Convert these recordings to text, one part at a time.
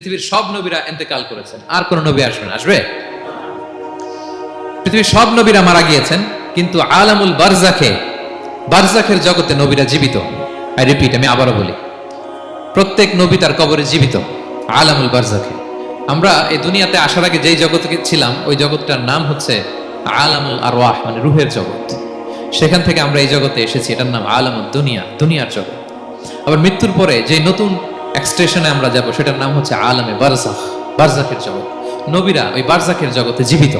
পৃথিবীর সব নবীরা এতেকাল করেছেন। আর কোন নবী আসবেন আসবে? পৃথিবীর সব নবীরা মারা গিয়েছেন, কিন্তু আলামুল বারজাখে বারজাখের জগতে নবীরা জীবিত। আই রিপিট আমি আবারও বলি, প্রত্যেক নবী তার কবরে জীবিত, আলামুল বারজাখে আমরা এই দুনিয়াতে আসার আগে যেই জগতে ছিলাম, ওই জগৎটার নাম হচ্ছে আলামুল আরওয়াহ মানে রুহের জগৎ। সেখান থেকে আমরা এই জগতে এসেছি, এটার নাম আলামুল দুনিয়া, দুনিয়ার জগৎ। আবার মৃত্যুর পরে যে নতুন এক্সটেশনে আমরা যাব, সেটার নাম হচ্ছে আলামে বারজাখ বারজাখের জগৎ। নবীরা ওই বারজাখের জগতে জীবিত।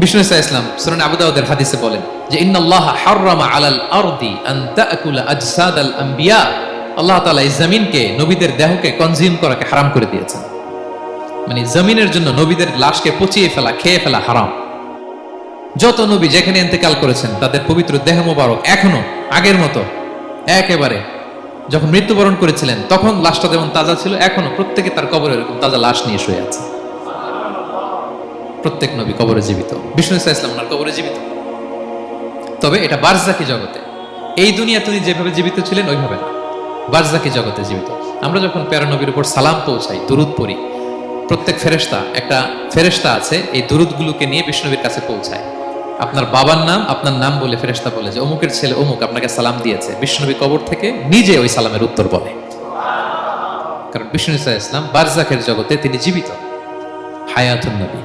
বিষ্ণু ইসা ইসলাম সুরান আবু দাউদের হাদিসে বলেন যে, ইন্নাল্লাহ হাররামা আলাল আরদি আন আজসাদ আল আম্বিয়া। আল্লাহ এই জমিনকে, নবীদের দেহকে কনজিউম করাকে হারাম করে দিয়েছেন। মানে জমিনের জন্য নবীদের লাশকে পচিয়ে ফেলা, খেয়ে ফেলা হারাম। যত নবী যেখানে ইন্তেকাল করেছেন, তাদের পবিত্র দেহ মোবারক এখনও, আগের মতো, একেবারে যখন মৃত্যুবরণ করেছিলেন, তখন লাশটা যেমন তাজা ছিল, এখনও প্রত্যেকে তার কবরে এরকম তাজা লাশ নিয়ে শুয়ে আছে। প্রত্যেক নবী কবরে জীবিত। বিষ্ণু ইসা ইসলাম ওনার কবরে জীবিত। তবে এটা বারজাকি জগতে। এই দুনিয়া তিনি যেভাবে জীবিত ছিলেন, ওইভাবে না। বারজাকি জগতে জীবিত। আমরা যখন প্যারা নবীর উপর সালাম পৌঁছাই, দুরুদ পড়ি, প্রত্যেক ফেরেশতা, একটা ফেরেশতা আছে, এই দুরুদগুলোকে নিয়ে বিষ্ণুবীর কাছে পৌঁছায়। আপনার বাবার নাম, আপনার নাম বলে ফেরেশতা বলে যে, অমুকের ছেলে অমুক আপনাকে সালাম দিয়েছে। বিষ্ণুবী কবর থেকে নিজে ওই সালামের উত্তর বলে। কারণ বিষ্ণু ইসা ইসলাম বারজাকের জগতে তিনি জীবিত। হায়াতুন নবী,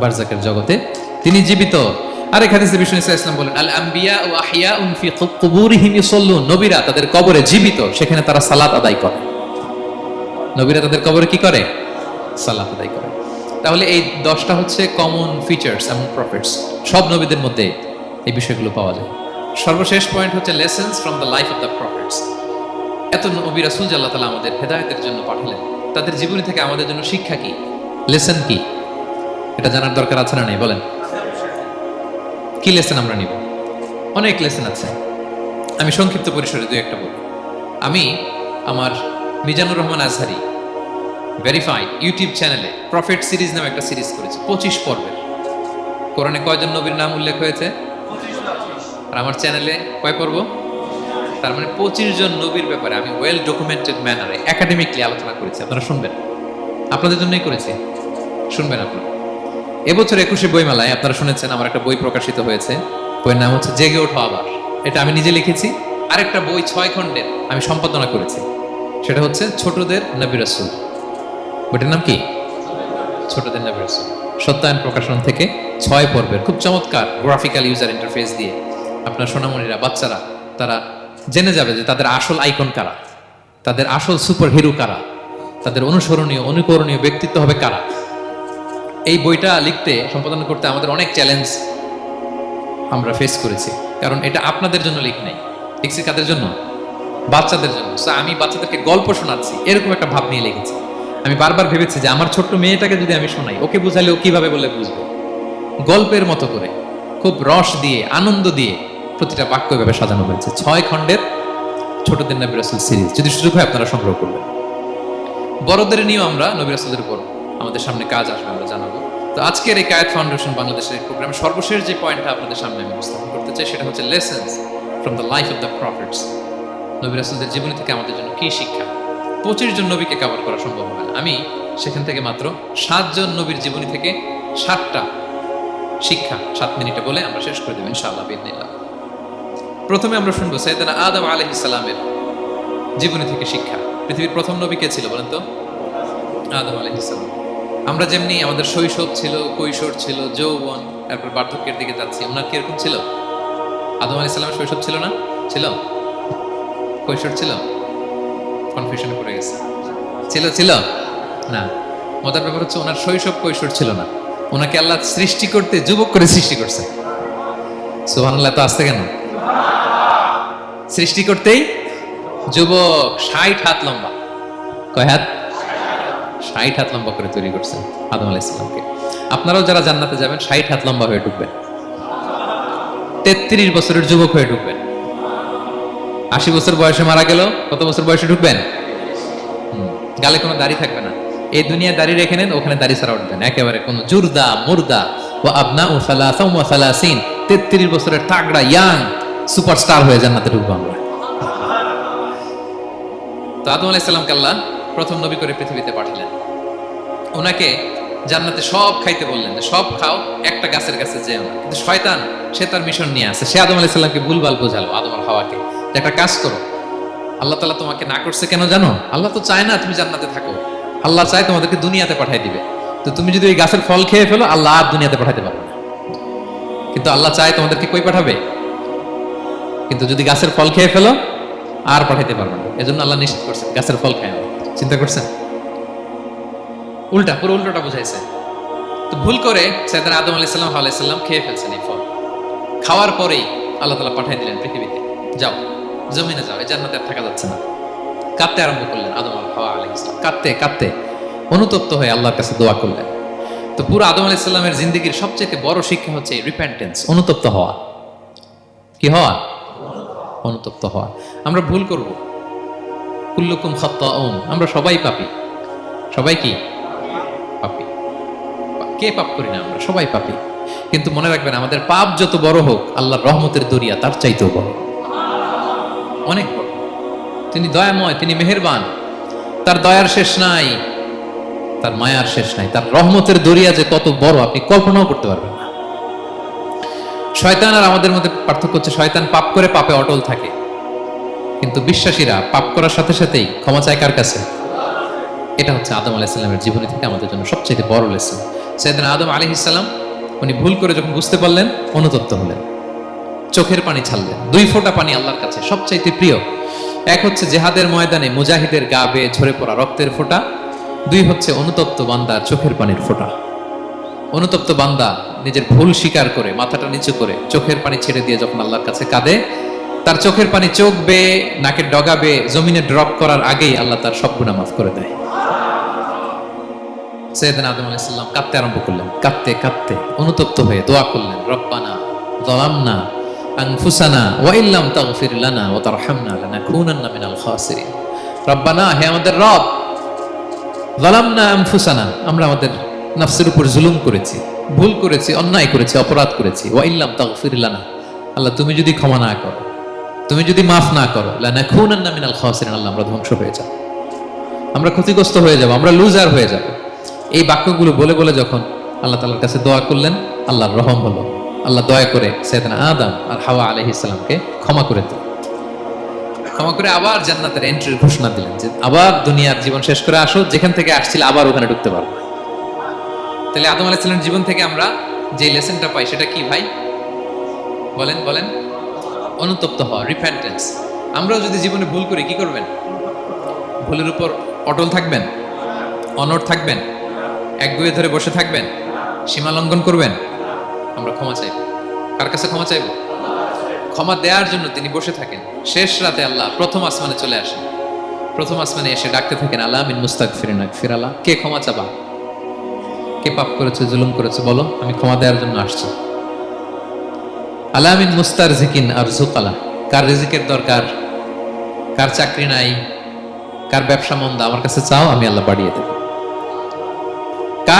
বারজাকের জগতে তিনি জীবিত। আরেক হাদিসে বিষ্ণু ইসা ইসলাম বলেন, আল আম্বিয়া ও আহিয়া উন ফি কুবুরিহিম ইউসাল্লুন। নবীরা তাদের কবরে জীবিত, সেখানে তারা সালাত আদায় করে। নবীরা তাদের কবরে কি করে? সালাত আদায় করে। তাহলে এই দশটা হচ্ছে কমন ফিচার্স এবং প্রফিটস সব নবীদের মধ্যে এই বিষয়গুলো পাওয়া যায়। সর্বশেষ পয়েন্ট হচ্ছে lessons from the life of the prophets এত নবী রাসুল আল্লাহ তালা আমাদের হেদায়তের জন্য পাঠালেন, তাদের জীবনী থেকে আমাদের জন্য শিক্ষা কি? লেসন কি? এটা জানার দরকার আছে না নেই? বলেন। কি লেসেন আমরা নিব? অনেক লেসন আছে। আমি সংক্ষিপ্ত পরিসরে দুই একটা বলি। আমি, আমার মিজানুর রহমান আজহারি ভেরিফাইড ইউটিউব চ্যানেলে প্রফিট সিরিজ নামে একটা সিরিজ করেছি, পঁচিশ পর্বের। কোরআনে কয়জন নবীর নাম উল্লেখ হয়েছে? আর আমার চ্যানেলে কয় পর্ব? তার মানে পঁচিশ জন নবীর ব্যাপারে আমি ওয়েল ডকুমেন্টেড ম্যানারে একাডেমিকলি আলোচনা করেছি, আপনারা শুনবেন। আপনাদের জন্যই করেছি। শুনবেন আপনারা। এবছর একুশে বইমেলায় আপনারা শুনেছেন আমার একটা বই প্রকাশিত হয়েছে। বইয়ের নাম হচ্ছে জেগে ওঠো আবার। এটা আমি নিজে লিখেছি। আরেকটা বই ছয় খণ্ডের আমি সম্পাদনা করেছি। সেটা হচ্ছে ছোটদের নবী রাসূল। বইটার নাম কি? ছোটদের নবী রাসূল সত্যায়ন প্রকাশন থেকে ছয় পর্বের খুব চমৎকার গ্রাফিক্যাল ইউজার ইন্টারফেস দিয়ে আপনার সোনামণিরা, বাচ্চারা, তারা জেনে যাবে যে তাদের আসল আইকন কারা? তাদের আসল সুপার হিরো কারা? তাদের অনুসরণীয়, অনুকরণীয় ব্যক্তিত্ব হবে কারা? এই বইটা লিখতে, সম্পাদন করতে আমাদের অনেক চ্যালেঞ্জ আমরা ফেস করেছি। কারণ এটা আপনাদের জন্য লিখ নাই। লিখছি কাদের জন্য? বাচ্চাদের জন্য। আমি বাচ্চাদেরকে গল্প শোনাচ্ছি। এরকম একটা ভাব নিয়ে লিখেছি। আমি বারবার ভেবেছি যে আমার ছোট্ট মেয়েটাকে যদি আমি শোনাই, ওকে বুঝালে ও কীভাবে বলে বুঝবে? গল্পের মতো করে, খুব রস দিয়ে, আনন্দ দিয়ে প্রতিটা বাক্য এভাবে সাজানো হয়েছে। ছয় খণ্ডের ছোটদের নবী রাসুল সিরিজ। যদি সুযোগ হয় আপনারা সংগ্রহ করবেন। বড়দের নিয়েও আমরা নবী রাসুলের উপর আমাদের সামনে কাজ আসবে, আমরা জানাব। তো আজকের এই কায়েত ফাউন্ডেশন বাংলাদেশের এই প্রোগ্রাম সর্বশেষ যে পয়েন্টটা আপনাদের সামনে আমি উপস্থাপন করতে চাই, সেটা হচ্ছে lessons from the life of the prophets নবী রাসুলদের জীবনী থেকে আমাদের জন্য কি শিক্ষা? পঁচিশ জন নবীকে কভার করা সম্ভব হবে না। আমি সেখান থেকে মাত্র সাতজন নবীর জীবনী থেকে সাতটা শিক্ষা, সাত মিনিটে বলে আমরা শেষ করে দেবো ইনশাআল্লাহ বিদিনিল্লাহ প্রথমে আমরা শুনব সৈয়দানা আদম আলাইহিস সালামের জীবনী থেকে শিক্ষা। পৃথিবীর প্রথম নবী কে ছিল বলেন তো? আদম আলাইহিস সালাম। আমরা যেমনি আমাদের শৈশব ছিল, কৈশোর ছিল, যৌবন, তারপর বার্ধক্যের দিকে যাচ্ছি, ওনার কীরকম ছিল? আদম আলাইহিস সালামের শৈশব ছিল না? ছিল? কৈশোর ছিল? কনফিউশনে পড়ে গেছে। ছিল ছিল? না। মজার ব্যাপার হচ্ছে ওনার শৈশব কৈশোর ছিল না। ওনাকে আল্লাহ সৃষ্টি করতে, যুবক করে সৃষ্টি করছে। সুবহানাল্লাহ, তো আসতে কেন? সৃষ্টি করতেই যুবক ষাট হাত লম্বা। কয় হাত? ষাট হাত লম্বা করে তৈরি করছেন আদম আলাহ ইসলামকে আপনারাও যারা জান্নাতে যাবেন, ষাট হাত লম্বা হয়ে ঢুকবেন। তেত্রিশ বছরের যুবক হয়ে ঢুকবেন। আশি বছর বয়সে মারা গেল, কত বছর বয়সে ঢুকবেন? গালে কোনো দাড়ি থাকবে না। এই দুনিয়া দাড়ি রেখে নেন, ওখানে দাড়ি ছাড়া উঠবেন একেবারে কোনো জুরদা, মুর্দা ও আবনা ও সালাসা ও সালাসিন, তেত্রিশ বছরের তাগড়া, ইয়াং সুপারস্টার হয়ে জান্নাতে ঢুকবো আমরা। তো আদম আলাইসাল্লামকে আল্লাহ প্রথম নবী করে পৃথিবীতে পাঠালেন। ওনাকে জান্নাতে সব খাইতে বললেন সব খাও, একটা গাছের কাছে যেও না। কিন্তু শয়তান, সে তার মিশন নিয়ে আসে। সে আদম আলাইসাল্লামকে ভুলভাল বোঝালো, আদম হাওয়াকে। একটা কাজ করো। আল্লাহ তালা তোমাকে না করছে কেন জানো? আল্লাহ তো চায় না তুমি জান্নাতে থাকো। আল্লাহ চায় তোমাদেরকে দুনিয়াতে পাঠাই দিবে। তো তুমি যদি ওই গাছের ফল খেয়ে ফেলো, আল্লাহ আর দুনিয়াতে পাঠাতে পারবে না। কিন্তু আল্লাহ চায় তোমাদেরকে কই পাঠাবে? কিন্তু যদি গাছের ফল খেয়ে ফেলো, আর পাঠাইতে পারবে না। এজন্য আল্লাহ নিষেধ করছেন গাছের ফল খায় না। চিন্তা করছেন? উল্টা, পুরো উল্টোটা বুঝাইছে। তো ভুল করে সৈয়দনা আদম আলাইসাল্লাম আলাইসাল্লাম খেয়ে ফেলছেন এই ফল। খাওয়ার পরেই আল্লাহ তালা পাঠিয়ে দিলেন পৃথিবীতে। যাও। জমিনে যাও, এই জান্নাতে আর থাকা যাচ্ছে না। কাঁদতে আরম্ভ করলেন আদম আল হাওয়া আলাইহিস সালাম। কাঁদতে কাঁদতে অনুতপ্ত হয়ে আল্লাহর কাছে দোয়া করলেন। তো পুরো আদম আলাইসাল্লামের জিন্দগির সবচেয়ে বড় শিক্ষা হচ্ছে রিপেন্টেন্স অনুতপ্ত হওয়া। কি হওয়া? অনুতপ্ত হওয়া। আমরা ভুল করব। কুল্লুকুম খাত্তাউন, আমরা সবাই পাপী। সবাই কি? পাপী। কে পাপ করি না আমরা? সবাই পাপী। কিন্তু মনে রাখবেন, আমাদের পাপ যত বড় হোক, আল্লাহর রহমতের দরিয়া তার চাইতেও বড়। অনেক বড় তিনি দয়াময়, তিনি মেহেরবান। তার দয়ার শেষ নাই, তার মায়ার শেষ নাই, তার রহমতের দরিয়া যে কত বড়, আপনি কল্পনাও করতে পারবেন না। শয়তান আর আমাদের মধ্যে পার্থক্য হচ্ছে, শয়তান পাপ করে পাপে অটল থাকে। কিন্তু বিশ্বাসীরা পাপ করার সাথে সাথেই ক্ষমা চায় কার কাছে? এটা হচ্ছে আদম আলাইসাল্লামের জীবনী থেকে আমাদের জন্য সবচেয়ে বড় লেসন সেদিন আদম আলী ইসলাম উনি ভুল করে যখন বুঝতে পারলেন, অনুতপ্ত হলেন। চোখের পানি ছাড়লেন। দুই ফোঁটা পানি আল্লাহর কাছে সবচাইতে প্রিয়। এক হচ্ছে জেহাদের ময়দানে মুজাহিদের গা বেয়ে ঝরে পড়া রক্তের ফোঁটা। দুই হচ্ছে অনুতপ্ত বান্দার চোখের পানির ফোঁটা। অনুতপ্ত বান্দা নিজের ভুল স্বীকার করে, মাথাটা নিচু করে চোখের পানি ছেড়ে দিয়ে যখন আল্লাহর কাছে কাঁদে, তার চোখের পানি চোখ বেয়ে, নাকের ডগা বেয়ে, জমিনে ড্রপ করার আগেই আল্লাহ তার সব গুণা মাফ করে দেয়। সৈয়দিন আদম আলাইসাল্লাম কাঁদতে আরম্ভ করলেন। কাঁদতে কাঁদতে অনুতপ্ত হয়ে দোয়া করলেন, রব্বানা দলামনা আমাদের রব আমরা আমাদের নফসের উপর জুলুম করেছি, ভুল করেছি, অন্যায় করেছি, অপরাধ করেছি আল্লাহ তুমি যদি ক্ষমা না করো, তুমি যদি মাফ না করো, লানাকুনান্না মিনাল খাসিরিন, আল্লাহ আমরা ধ্বংস হয়ে যাব। আমরা ক্ষতিগ্রস্ত হয়ে যাব, আমরা লুজার হয়ে যাব। এই বাক্যগুলো বলে বলে যখন আল্লাহ তালার কাছে দোয়া করলেন, আল্লাহর রহম হলো। আল্লাহ দয়া করে সৈয়দনা আদম আর হাওয়া আলহি ইসলামকে ক্ষমা করে দিলেন ক্ষমা করে আবার জান্নাতের এন্ট্রির ঘোষণা দিলেন যে আবার দুনিয়ার জীবন শেষ করে আসো, যেখান থেকে আসছিল আবার ওখানে ঢুকতে পারব তাহলে আদম আলাইসাল্লামের জীবন থেকে আমরা যে লেসনটা পাই সেটা কি ভাই? বলেন বলেন। অনুতপ্ত হওয়া রিপেন্টেন্স আমরাও যদি জীবনে ভুল করি, কি করবেন? ভুলের উপর অটল থাকবেন? অনড় থাকবেন? এক গুয়ে ধরে বসে থাকবেন? সীমা লঙ্ঘন করবেন? আমরা ক্ষমা চাইব। কার কাছে ক্ষমা চাইব? ক্ষমা দেওয়ার জন্য তিনি বসে থাকেন। শেষ রাতে আল্লাহ প্রথম আসমানে চলে আসেন। প্রথম আসমানে এসে ডাকতে থাকেন, আল্লাহ মিন মুস্তাক ফিরিনাক ফিরালা কে ক্ষমা চাবা? কে পাপ করেছে, জুলুম করেছে, বলো, আমি ক্ষমা দেওয়ার জন্য আসছি। আলামিন মুস্তার জিকিন আর জুকালা কার রিজিকের দরকার? কার চাকরি নাই? কার ব্যবসা মন্দা? আমার কাছে চাও, আমি আল্লাহ বাড়িয়ে দেব।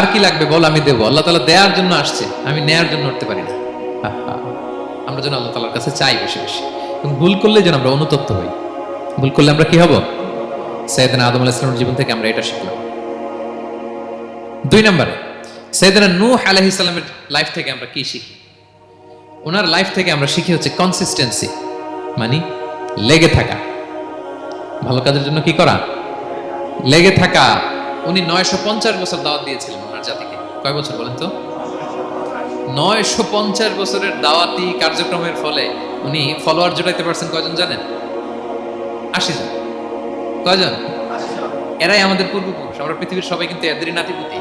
কার কি লাগবে বল, আমি দেবো। আল্লাহ তালা দেওয়ার জন্য আসছে, আমি নেয়ার জন্য উঠতে পারি না। আমরা যেন আল্লাহ তালার কাছে চাই বেশি বেশি। এবং ভুল করলে যেন আমরা অনুতপ্ত হই। ভুল করলে আমরা কি হব? সৈয়দিন আদম আলাহ ইসলামের জীবন থেকে আমরা এটা শিখলাম। দুই নম্বরে সৈয়দিনা নূহ আলাহ ইসলামের লাইফ থেকে আমরা কি শিখি? ওনার লাইফ থেকে আমরা শিখি হচ্ছে কনসিস্টেন্সি মানে লেগে থাকা। ভালো কাজের জন্য কি করা? লেগে থাকা। উনি নয়শো পঞ্চাশ বছর দাওয়াত দিয়েছিলেন ওনার জাতিকে। কয় বছর বলেন তো? নয়শো পঞ্চাশ বছরের দাওয়াতি কার্যক্রমের ফলে উনি ফলোয়ার জোটাইতে পারছেন কয়জন জানেন? আশি জন। কয়জন? এরাই আমাদের পূর্বপুরুষ। আমরা পৃথিবীর সবাই কিন্তু এদেরই নাতিপুতি।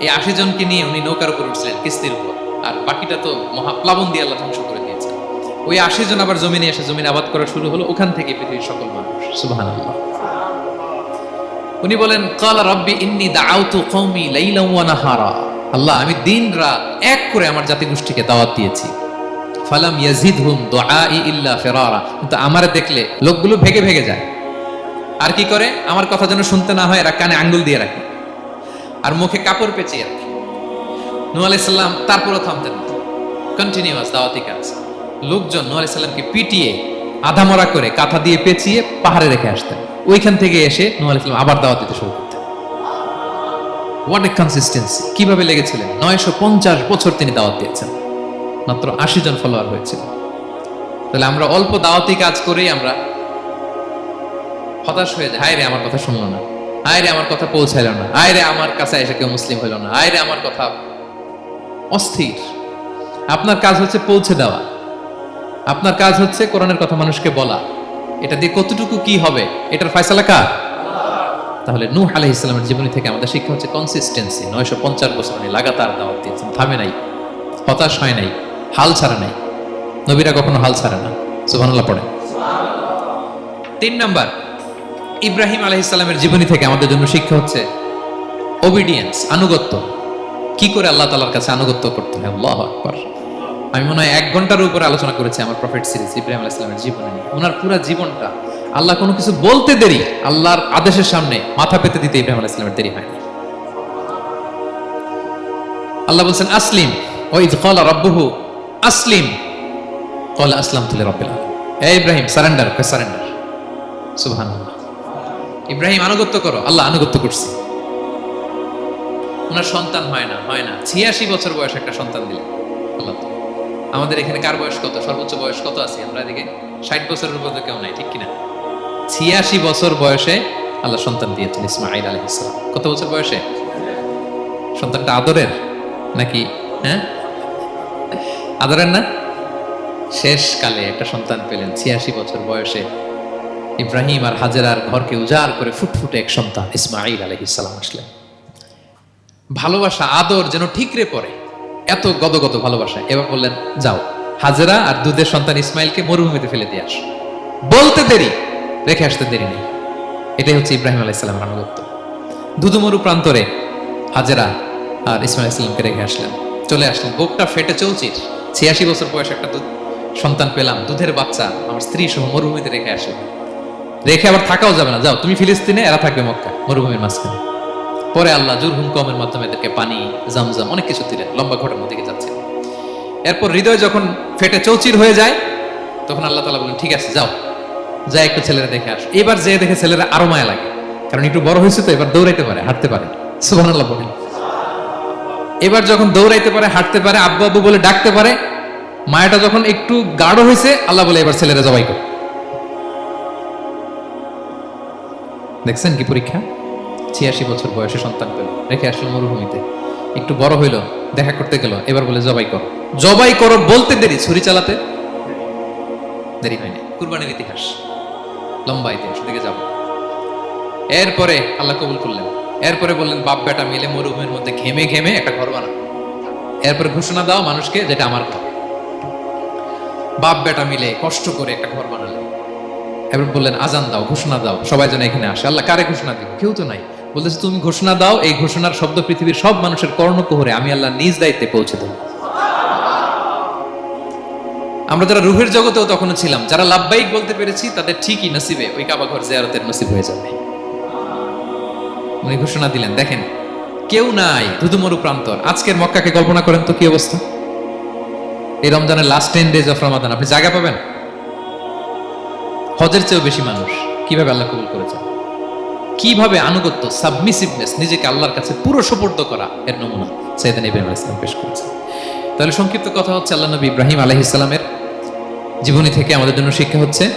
এই আশি জনকে নিয়ে উনি নৌকার উপর উঠছিলেন, কিস্তির উপর। আর বাকিটা তো মহাপ্লাবন দিয়ে আল্লাহ ধ্বংস করে দিয়েছেন ওই আশি জন আবার জমিনে এসে জমিন আবাদ করা শুরু হলো ওখান থেকে পৃথিবীর সকল মানুষ। সুবাহ উনি বলেন, কালা রব্বি ইন্নি দাআউতু কওমি লাইলা ওয়া আল্লাহ, আমি দিন রাত এক করে আমার জাতি গোষ্ঠীকে দাওয়াত দিয়েছি। ফালাম ইয়াজিদহুম দুআই ইল্লা ফিরারা। কিন্তু আমারে দেখলে লোকগুলো ভেগে ভেগে যায়। আর কি করে? আমার কথা যেন শুনতে না হয়, এরা কানে আঙ্গুল দিয়ে রাখে। আর মুখে কাপড় পেঁচিয়ে রাখে। নূহ আলাইহিস সালাম তারপরও থামতেন না। কন্টিনিউয়াস দাওয়াতি কাজ। লোকজন নূহ আলাইহিস সালামকে পিটিয়ে আধামরা করে কাঁথা দিয়ে পেঁচিয়ে পাহাড়ে রেখে আসতেন। ওইখান থেকে এসে নূহ আলাইহিস সালাম আবার দাওয়াত দিতে শুরু করতেন। হোয়াট এ কনসিস্টেন্সি কীভাবে লেগেছিলেন? নয়শো পঞ্চাশ বছর তিনি দাওয়াত দিয়েছেন। মাত্র আশি জন ফলোয়ার হয়েছিল। তাহলে আমরা অল্প দাওয়াতি কাজ করেই আমরা হতাশ হয়ে যায় হায় রে আমার কথা শুনলো না। হায় রে আমার কথা পৌঁছাইলো না। হায় রে আমার কাছে এসে কেউ মুসলিম হইল না। হায় রে আমার কথা অস্থির। আপনার কাজ হচ্ছে পৌঁছে দেওয়া। আপনার কাজ হচ্ছে কোরআনের কথা মানুষকে বলা। এটা দিয়ে কতটুকু কি হবে? এটার ফয়সালা কার? তাহলে নূহ আলাইহিস সালামের জীবনী থেকে আমাদের শিক্ষা হচ্ছে কনসিস্টেন্সি নয়শো পঞ্চাশ বছর উনি লাগাতার দাওয়াত দিয়েছেন। থামে নাই, হতাশ হয় নাই, হাল ছাড়া নাই। নবীরা কখনো হাল ছাড়ে না। সুবহানাল্লাহ পড়ে তিন নাম্বার, ইব্রাহিম আলাইহিস সালামের জীবনী থেকে আমাদের জন্য শিক্ষা হচ্ছে ওবিডিয়েন্স আনুগত্য। কি করে আল্লাহ তালার কাছে আনুগত্য করতে হয় আল্লাহ আকবার। আমি মনে হয় এক ঘণ্টার উপরে আলোচনা করেছি আমার প্রফেট সিরিজ ইব্রাহিম আলাইহিস সালামের জীবনী ওনার পুরো জীবনটা আল্লাহ কোনো কিছু বলতে দেরি, আল্লাহর আদেশের সামনে মাথা পেতে দিতে ইব্রাহিম আলাইহিস সালামের দেরি হয়নি। আল্লাহ বলছেন, আসলিম, ও ইদ ক্বালা রাব্বুহু, আসলিম। ক্বালা, আসলামতু লিরাব্বিল আলামিন। এই ইব্রাহিম, সারেন্ডার সারেন্ডার? সুবহানাল্লাহ। ইব্রাহিম আনুগত্য করো, আল্লাহ আনুগত্য করছে। ওনার সন্তান হয় না হয় না। ছিয়াশি বছর বয়সে একটা সন্তান দিলেন। আল্লাহ। আমাদের এখানে কার বয়স কত? সর্বোচ্চ বয়স কত আছে? আমরা এদিকে ষাট বছরের উপর কেউ নাই, ঠিক কিনা? ছিয়াশি বছর বয়সে আল্লাহ সন্তান দিয়েছেন ইসমাইল আলহ ইসলাম কত বছর বয়সে? সন্তানটা আদরের নাকি হ্যাঁ? আদরের না? শেষ কালে একটা সন্তান পেলেন, ছিয়াশি বছর বয়সে। ইব্রাহিম আর হাজেরার ঘরকে উজাড় করে ফুটফুটে এক সন্তান ইসমাইল আলহ ইসলাম আসলেন। ভালোবাসা, আদর যেন ঠিকরে পড়ে। এত গদগদ ভালোবাসা এবার বললেন, যাও, হাজেরা আর দুধের সন্তান ইসমাইলকে মরুভূমিতে ফেলে দিয়ে আস। বলতে দেরি, রেখে আসতে দেরি নেই। এটাই হচ্ছে ইব্রাহিম আলাইসালামের আনুগত্য দুদুমরু প্রান্তরে হাজেরা আর ইসমাইল ইসলামকে রেখে আসলেন। চলে আসলেন। বুকটা ফেটে চৌচির। ছিয়াশি বছর বয়স একটা দুধ সন্তান পেলাম। দুধের বাচ্চা, আমার স্ত্রী সহ মরুভূমিতে রেখে আসলেন রেখে আবার থাকাও যাবে না। যাও, তুমি ফিলিস্তিনে, এরা থাকবে মক্কা মরুভূমির মাঝখানে। পরে আল্লাহ জুরহুম কমের মাধ্যমে এদেরকে পানি, জামজাম অনেক কিছু দিলেন, লম্বা ঘটনার দিকে যাচ্ছে এরপর হৃদয় যখন ফেটে চৌচির হয়ে যায়, তখন আল্লাহ তালা বলেন, ঠিক আছে, যাও। যা একটু ছেলেরা দেখে আস। এবার যে দেখে ছেলেরা আরও মায়া লাগে। কারণ একটু বড় হয়েছে তো, এবার দৌড়াইতে পারে, হাঁটতে পারে। সুবাহ বলেন। এবার যখন দৌড়াইতে পারে, হাঁটতে পারে, আব্বু আব্বু বলে ডাকতে পারে, মায়াটা যখন একটু গাঢ় হয়েছে, আল্লাহ বলে, এবার ছেলেরা জবাই কর। দেখছেন কি পরীক্ষা? ছিয়াশি বছর বয়সে সন্তান পেল। রেখে আসলো মরুভূমিতে। একটু বড় হইল, দেখা করতে গেল, এবার বলে, জবাই করো। জবাই করো বলতে দেরি, ছুরি চালাতে? দেরি হয়নি। কুরবানির ইতিহাস। লম্বা ইতিহাস দিকে যাব। এরপরে আল্লাহ কবুল করলেন। এরপরে বললেন, বাপ বেটা মিলে মরুভূমির মধ্যে ঘেমে ঘেমে একটা ঘর বানাও এরপরে ঘোষণা দাও মানুষকে, যেটা আমার ঘর। বাপ বেটা মিলে কষ্ট করে একটা ঘর বানালেন। এবার বললেন, আজান দাও, ঘোষণা দাও, সবাই যেন এখানে আসে। আল্লাহ কারে ঘোষণা দিব? কেউ তো নাই। বলতেছে, তুমি ঘোষণা দাও, এই ঘোষণার শব্দ পৃথিবীর সব মানুষের কর্ণকুহরে আমি আল্লাহ নিজ দায়িত্বে পৌঁছে দেব। আমরা যারা রুহের জগতেও তখনও ছিলাম, যারা লাভবাহিক বলতে পেরেছি, তাদের ঠিকই নসিবে ওই কাবা ঘর জিয়ারতের নসিব হয়ে যাবে। উনি ঘোষণা দিলেন, দেখেন, কেউ নাই ধুধুমরু প্রান্তর। আজকের মক্কাকে কল্পনা করেন তো কি অবস্থা? এই রমজানের last ten days of Ramadan আপনি জায়গা পাবেন? হজের চেয়েও বেশি মানুষ। কীভাবে আল্লাহ কবুল করেছেন? কীভাবে আনুগত্য সাবমিসিভনেস নিজেকে আল্লাহর কাছে পুরো সোপর্দ করা এর নমুনা সৈয়দান ইব্রাহিম আলাইহিস সালাম পেশ করেছে তাহলে সংক্ষিপ্ত কথা হচ্ছে, আল্লাহ নবী ইব্রাহিম আলাইহিস সালামের জীবনী থেকে আমাদের জন্য শিক্ষা হচ্ছে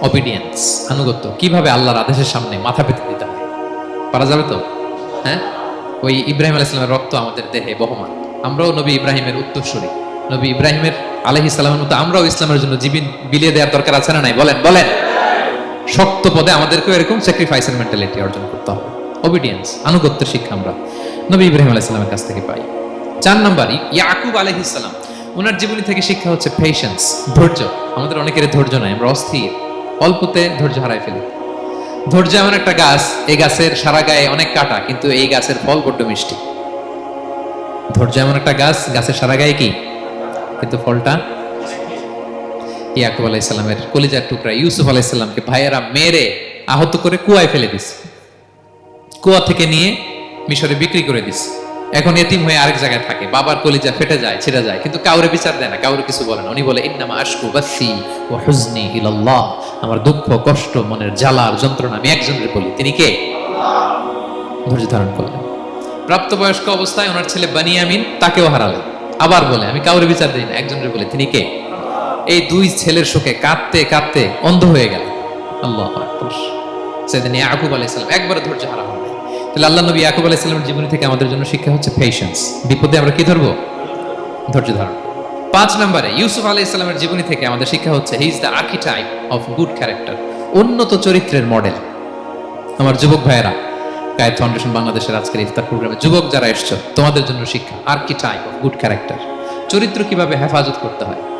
অবিডিয়েন্স আনুগত্য, কীভাবে আল্লাহর আদেশের সামনে মাথা পেতে দিতে হয়। পারা যাবে তো? হ্যাঁ? ওই ইব্রাহিম আলাইহিস সালামের রক্ত আমাদের দেহে বহমান। আমরাও নবী ইব্রাহিমের উত্তরসূরি। নবী ইব্রাহিমের আলাইহিস সালামের মতো আমরাও ইসলামের জন্য জীবন বিলিয়ে দেওয়ার দরকার আছে না নাই? বলেন বলেন। শক্ত পদে আমাদেরকেও এরকম স্যাক্রিফাইসের মেন্টালিটি অর্জন করতে হবে। অবিডিয়েন্স আনুগত্যের শিক্ষা আমরা নবী ইব্রাহিম আলাইসালামের কাছ থেকে পাই। চার নাম্বার ইয়াকুব আলহিসাম ওনার জীবনী থেকে শিক্ষা হচ্ছে পেশেন্স ধৈর্য। আমাদের অনেকের ধৈর্য নাই, আমরা অস্থির। অল্পতে ধৈর্য হারাই ফেলি। ধৈর্য এমন একটা গাছ, এই গাছের সারা গায়ে অনেক কাটা, কিন্তু এই গাছের ফল বড্ড মিষ্টি। ধৈর্য এমন একটা গাছ, গাছের সারা গায়ে কি? কিন্তু ফলটা ইয়াকুব আলাইসাল্লামের কলিজার টুকরা, ইউসুফ আলাইসাল্লামকে ভাইয়েরা মেরে আহত করে কুয়ায় ফেলে দিছে। কুয়া থেকে নিয়ে মিশরে বিক্রি করে দিছে। এখন এতিম হয়ে আরেক জায়গায় থাকে। বাবার কলিজা ফেটে যায়, ছেড়ে যায়, কিন্তু কাউরে বিচার দেয় না, কাউরে কিছু বলে না। উনি বলে, ইন্নামা আশকু বাসি ও হুজনি ইলাল্লাহ। আমার দুঃখ, কষ্ট, মনের জ্বালার যন্ত্রণা আমি একজনের বলি। তিনি কে? ধৈর্য ধারণ করলেন। প্রাপ্তবয়স্ক অবস্থায় ওনার ছেলে বানিয়ামিন তাকেও হারালেন। আবার বলে, আমি কাউরে বিচার দিই না, একজনের বলে। তিনি কে? এই দুই ছেলের শোকে কাঁদতে কাঁদতে অন্ধ হয়ে গেল। আল্লাহ সেদিন ইয়াকুব আলাইসালাম একবারে ধৈর্য হারা হবে তাহলে আল্লাহ নবী ইয়াকুব আলাইসালামের জীবনী থেকে আমাদের জন্য শিক্ষা হচ্ছে পেশেন্স বিপদে আমরা কি ধরবো? ধৈর্য ধারণ। পাঁচ নম্বরে ইউসুফ আলাই ইসলামের জীবনী থেকে আমাদের শিক্ষা হচ্ছে he is the archetype of good character উন্নত চরিত্রের মডেল আমার যুবক ভাইয়েরা গায়ের ফাউন্ডেশন বাংলাদেশের আজকের ইফতার প্রোগ্রামে যুবক যারা এসছো, তোমাদের জন্য শিক্ষা আর্কিটাইপ অফ গুড ক্যারেক্টার চরিত্র কীভাবে হেফাজত করতে হয়?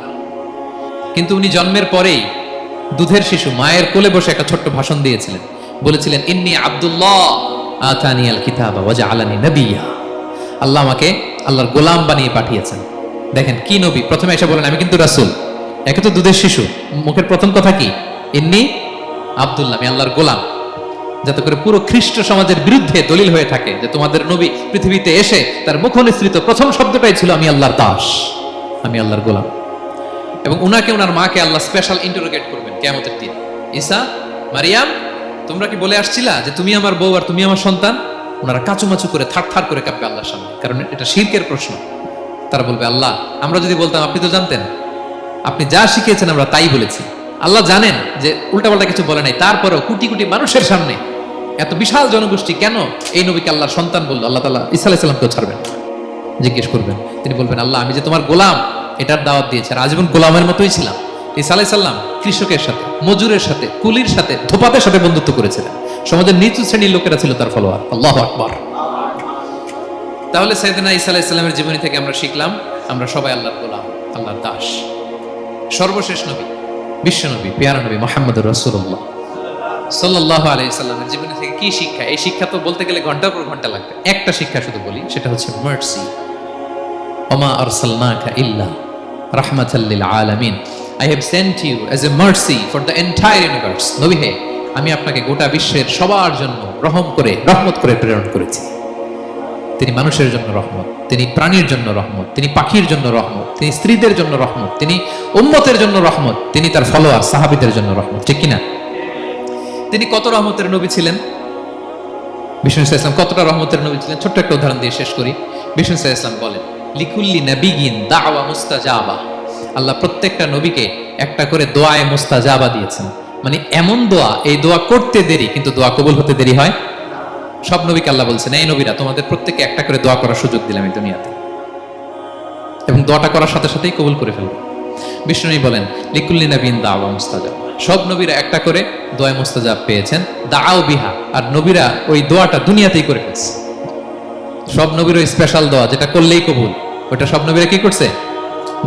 কিন্তু উনি জন্মের পরেই দুধের শিশু, মায়ের কোলে বসে একটা ছোট্ট ভাষণ দিয়েছিলেন। বলেছিলেন, ইন্নি আব্দুল্লাহ আতানি আল কিতাব ওয়াজা আলানি নবিয়া। আল্লাহ আমাকে আল্লাহর গোলাম বানিয়ে পাঠিয়েছেন। দেখেন, কি নবী? প্রথমে এসে বলেন, আমি কিন্তু রাসূল। একে তো দুধের শিশু। মুখের প্রথম কথা কি? ইন্নি আব্দুল্লাহ, আমি আল্লাহর গোলাম। যাতে করে পুরো খ্রিস্ট সমাজের বিরুদ্ধে দলিল হয়ে থাকে যে তোমাদের নবী পৃথিবীতে এসে তার মুখ নিঃসৃত প্রথম শব্দটাই ছিল, আমি আল্লাহর দাস। আমি আল্লাহর গোলাম। এবং উনাকে ওনার মাকে আল্লাহ স্পেশাল ইন্টারোগেট করবেন কেমতের দিন। ঈসা, মারিয়াম, তোমরা কি বলে আসছিলা যে তুমি আমার বউ আর তুমি আমার সন্তান? ওনারা কাচুমাচু করে থার থার করে কাঁপবে আল্লাহর সামনে। কারণ এটা শিরকের প্রশ্ন। তারা বলবে, আল্লাহ, আমরা যদি বলতাম, আপনি তো জানতেন। আপনি যা শিখিয়েছেন আমরা তাই বলেছি। আল্লাহ জানেন যে উল্টাপাল্টা কিছু বলে নাই। তারপরেও কোটি কোটি মানুষের সামনে এত বিশাল জনগোষ্ঠী কেন এই নবীকে আল্লাহর সন্তান বলল? আল্লাহ তালা ইসা আলাইসাল্লামকেও ছাড়বেন। জিজ্ঞেস করবেন। তিনি বলবেন, আল্লাহ, আমি যে তোমার গোলাম এটার দাওয়াত দিয়েছি। আর আজীবন গোলামের মতোই ছিলাম। ইসা আলাইসাল্লাম কৃষকের সাথে, মজুরের সাথে, কুলির সাথে ধোপাতের সাথে বন্ধুত্ব করেছিলেন। সমাজের নিচু শ্রেণির লোকেরা ছিল তার ফলোয়ার আল্লাহ আকবর। তাহলে সাইদিনা ইসা আলাইসাল্লামের জীবনী থেকে আমরা শিখলাম, আমরা সবাই আল্লাহর গোলাম, আল্লাহর দাস। সর্বশেষ নবী, বিশ্ব নবী, পেয়ারা নবী মোহাম্মদ রসুল্লাহ সাল্লাহ আলাইসাল্লামের জীবনী থেকে কি শিক্ষা? এই শিক্ষা তো বলতে গেলে ঘণ্টার পর ঘণ্টা লাগবে। একটা শিক্ষা শুধু বলি, সেটা হচ্ছে মার্সি ওমা আরসালনাকা ইল্লা রাহমাতাল্লিল আলামিন I have sent you as a mercy for the entire universe নবী হে, আমি আপনাকে গোটা বিশ্বের সবার জন্য রহম করে, রহমত করে প্রেরণ করেছি। তিনি মানুষের জন্য রহমত, তিনি প্রাণীর জন্য রহমত, তিনি পাখির জন্য রহমত, তিনি স্ত্রীদের জন্য রহমত, তিনি উম্মতের জন্য রহমত, তিনি তার ফলোয়ার, সাহাবিদের জন্য রহমত। ঠিক কিনা? তিনি কত রহমতের নবী ছিলেন? বিষ্ণু ইসলাম কতটা রহমতের নবী ছিলেন? ছোট্ট একটা উদাহরণ দিয়ে শেষ করি। বিষ্ণু ইসলাম বলেন লিকুল্লি নবিগিন দাওয়া মুস্তাজাবা। আল্লাহ প্রত্যেকটা নবীকে একটা করে দোয়ায় মুস্তাজাবা দিয়েছেন। মানে এমন দোয়া, এই দোয়া করতে দেরি, কিন্তু দোয়া কবুল হতে দেরি হয়? সব নবীকে আল্লাহ বলছেন, এই নবীরা, তোমাদের প্রত্যেককে একটা করে দোয়া করার সুযোগ দিলাম এই দুনিয়াতে। এবং দোয়াটা করার সাথে সাথেই কবুল করে ফেলব। বিষ্ণু বলেন, লিকুল্লি নবীন দাওয়া মুস্তাজাব। সব নবীরা একটা করে দোয়া মুস্তাজাব পেয়েছেন দাও বিহা। আর নবীরা ওই দোয়াটা দুনিয়াতেই করে ফেলছে। সব নবীর ওই স্পেশাল দোয়া, যেটা করলেই কবুল। ওটা সব নবীরা কি করছে?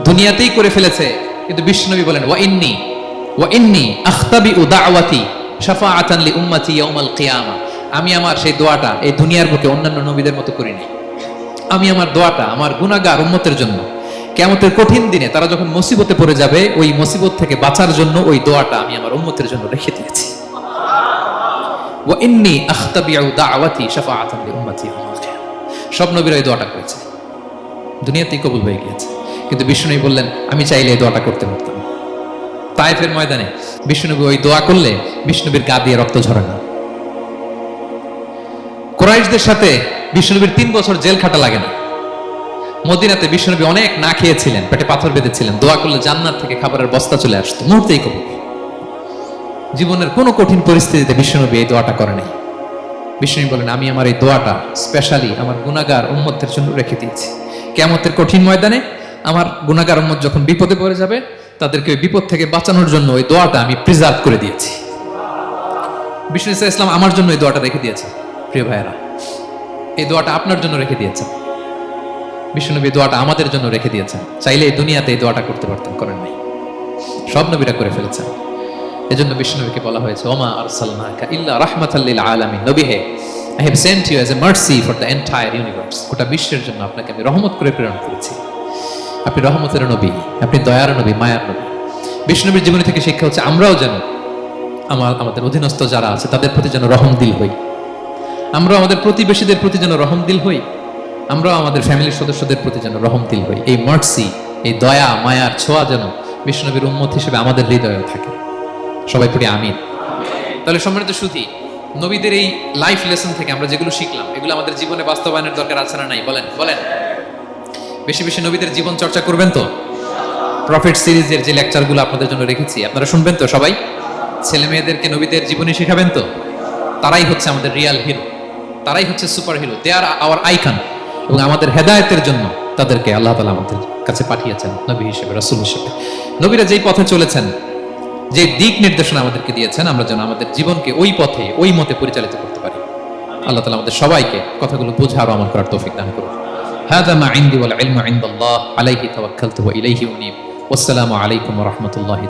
দুনিয়াতেই করে ফেলেছে। কিন্তু বিষ্ণু নবী বলেন, ওয়া ইন্নি ওয়া ইন্নি আখতাবি দাওয়াতি শাফাআতান লি উম্মতি ইয়াউমাল কিয়ামা। আমি আমার সেই দোয়াটা এই দুনিয়ার বুকে অন্যান্য নবীদের মতো করিনি। আমি আমার দোয়াটা আমার গুনাহগার উম্মতের জন্য। কেমতের কঠিন দিনে তারা যখন মুসিবতে পড়ে যাবে, ওই মুসিবত থেকে বাঁচার জন্য ওই দোয়াটা আমি আমার উম্মতের জন্য রেখে দিয়েছি। ওয়া ইন্নি আখতাবিউ দাওয়াতি শাফাআতান লি উম্মতি ইয়াউমাল সব নবীরা এই দোয়াটা করেছে। দুনিয়াতেই কবুল হয়ে গিয়েছে। কিন্তু বিষ্ণু বললেন, আমি চাইলে এই দোয়াটা করতে পারতাম। তাইফের ময়দানে বিষ্ণুনবী ওই দোয়া করলে বিষ্ণুবীর গা দিয়ে রক্ত ঝরে না কোরাইশদের সাথে বিষ্ণুনবীর তিন বছর জেল খাটা লাগে না। মদিনাতে বিষ্ণুনবী অনেক না খেয়েছিলেন, পেটে পাথর বেঁধেছিলেন, দোয়া করলে জান্নাত থেকে খাবারের বস্তা চলে আসতো, মুহূর্তেই কবুল। জীবনের কোনো কঠিন পরিস্থিতিতে বিষ্ণুনবী এই দোয়াটা করে নাই বিষ্ণু বলেন, আমি আমার এই দোয়াটা স্পেশালি আমার গুণাগার উম্মতের জন্য রেখে দিয়েছি। কেমতের কঠিন ময়দানে আমার গুণাগার উম্মত যখন বিপদে পড়ে যাবে, তাদেরকে বিপদ থেকে বাঁচানোর জন্য ওই দোয়াটা আমি প্রিজার্ভ করে দিয়েছি। বিষ্ণু ইসা ইসলাম আমার জন্য এই দোয়াটা রেখে দিয়েছে প্রিয় ভাইয়েরা। এই দোয়াটা আপনার জন্য রেখে দিয়েছেন। বিষ্ণুনবী দোয়াটা আমাদের জন্য রেখে দিয়েছেন। চাইলে এই দুনিয়াতে এই দোয়াটা করতে পারতেন, করেন নাই। সব নবীরা করে ফেলেছেন। এজন্য বিষ্ণুনবীকে বলা হয়েছে, ওমা আরসালনাকা ইল্লা রাহমাতাল্লিল আলামিন। নবী হে I have sent you as a mercy for the entire universe গোটা বিশ্বের জন্য আপনাকে আমি রহমত করে প্রেরণ করেছি। আপনি রহমতের নবী, আপনি দয়ার নবী, মায়ার নবী। বিষ্ণুনবীর জীবনী থেকে শিক্ষা হচ্ছে, আমরাও যেন আমার, আমাদের অধীনস্থ যারা আছে, তাদের প্রতি যেন রহম দিল হই। আমরা আমাদের প্রতিবেশীদের প্রতি যেন রহম দিল হই। আমরাও আমাদের ফ্যামিলির সদস্যদের প্রতি যেন রহম দিল হই। এই মার্সি এই দয়া, মায়ার ছোঁয়া যেন বিষ্ণুনবীর উম্মত হিসেবে আমাদের হৃদয়ে থাকে। সবাই পড়ি আমিন। তাহলে সম্মানিত সুধি নবীদের এই লাইফ লেসন থেকে আমরা যেগুলো শিখলাম, এগুলো আমাদের জীবনে বাস্তবায়নের দরকার আছে না নাই? বলেন বলেন। বেশি বেশি নবীদের জীবন চর্চা করবেন তো? প্রফিট সিরিজের যে লেকচারগুলো আপনাদের জন্য রেখেছি, আপনারা শুনবেন তো সবাই? ছেলে মেয়েদেরকে নবীদের জীবনী শেখাবেন তো? তারাই হচ্ছে আমাদের রিয়াল হিরো তারাই হচ্ছে super hero they are our icon এবং আমাদের হেদায়তের জন্য তাদেরকে আল্লাহ তালা আমাদের কাছে পাঠিয়েছেন, নবী হিসেবে, রসুল হিসেবে। নবীরা যেই পথে চলেছেন যে দিক নির্দেশনা আমাদেরকে দিয়েছেন আমরা যেন আমাদের জীবনকে ওই পথে ওই মতে পরিচালিত করতে পারি আল্লাহ তালা আমাদের সবাইকে কথাগুলো বোঝার আমল করার তৌফিক দান করুন هذا ما عندي والعلم عند الله عليه توكلت وإليه أنيب والسلام عليكم ورحمة الله